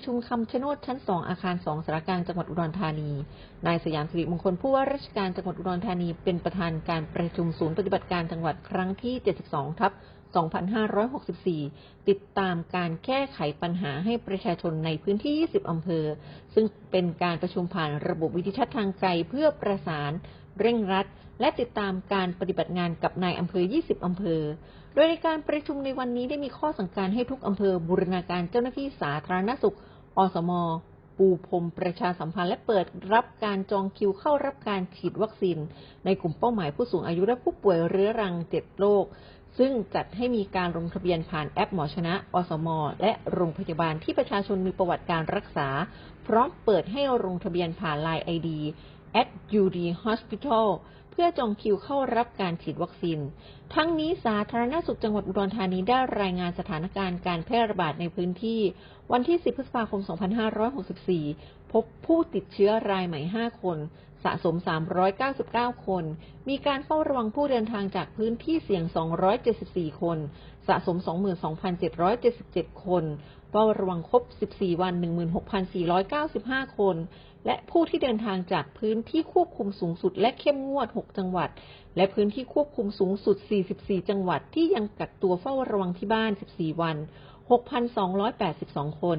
ประชุมคำชะโนดชั้น 2 อาคาร 2สารกางจังหวัดอุดรธานี นายสยามสิริมงคลผู้ว่าราชการจังหวัดอุดรธานีเป็นประธานการประชุมศูนย์ปฏิบัติการจังหวัดครั้งที่ 72 ทับ 2564 ติดตามการแก้ไขปัญหาให้ประชาชนในพื้นที่ 20 อำเภอ ซึ่งเป็นการประชุมผ่านระบบวิดิทัศน์ทางไกลเพื่อประสาน เร่งรัด และติดตามการปฏิบัติงานกับนายอำเภอ 20 อำเภอ โดยในการประชุมในวันนี้ได้มีข้อสั่งการให้ทุกอำเภอบูรณาการเจ้าหน้าที่สาธารณสุข อสม ปูพรมประชาสัมพันธ์และเปิดรับการจองคิวเข้ารับการฉีดวัคซีน ในกลุ่มเป้าหมายผู้สูงอายุและผู้ป่วยเรื้อรัง7โรคซึ่งจัดให้มีการลงทะเบียนผ่านแอปหมอชนะ อสม และโรงพยาบาลที่ประชาชนมีประวัติการรักษา พร้อมเปิดให้ลงทะเบียนผ่าน Line ID at UD Hospital เพื่อจองคิวเข้ารับการฉีดวัคซีน ทั้งนี้สาธารณสุขจังหวัดอุดรธานีได้รายงานสถานการณ์การแพร่ระบาดในพื้นที่ วันที่ 10 พฤษภาคม 2564 พบผู้ติดเชื้อรายใหม่ 5 คน สะสม 399 คน มีการเฝ้าระวังผู้เดินทางจากพื้นที่เสี่ยง 274 คน สะสม 22,777 คน เฝ้าระวังครบ 14 วัน 16,495 คน และผู้ที่เดินทางจากพื้นที่ควบคุมสูงสุด และเข้มงวด 6 จังหวัด และพื้นที่ควบคุมสูงสุด 44 จังหวัดที่ยังกักตัวเฝ้าระวังที่บ้าน 14 วัน 6,282 คน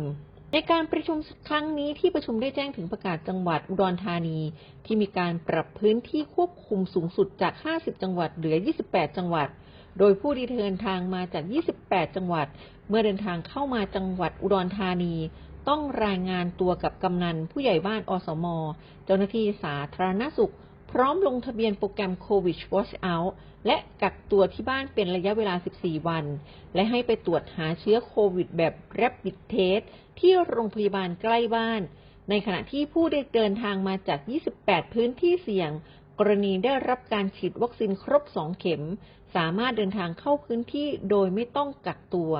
ในการประชุมครั้งนี้ที่ประชุมได้แจ้งถึงประกาศจังหวัดอุดรธานี ที่มีการปรับพื้นที่ควบคุมสูงสุดจาก 50 จังหวัดเหลือ 28 จังหวัด โดยผู้ที่เดินทางมาจาก 28 จังหวัด เมื่อเดินทางเข้ามาจังหวัดอุดรธานี ต้องรายงานตัวกับกำนันผู้ใหญ่บ้านอสม เจ้าหน้าที่สาธารณสุข พร้อมลงทะเบียนโปรแกรมโควิด Watch Out และกักตัวที่บ้านเป็นระยะเวลา 14 วัน และให้ไปตรวจหาเชื้อโควิดแบบ Rapid Test ที่โรงพยาบาลใกล้บ้าน ในขณะที่ผู้ได้เดินทางมาจาก 28 พื้นที่เสี่ยง กรณีได้รับการฉีดวัคซีนครบ 2 เข็ม สามารถเดินทางเข้าพื้นที่โดยไม่ต้องกักตัว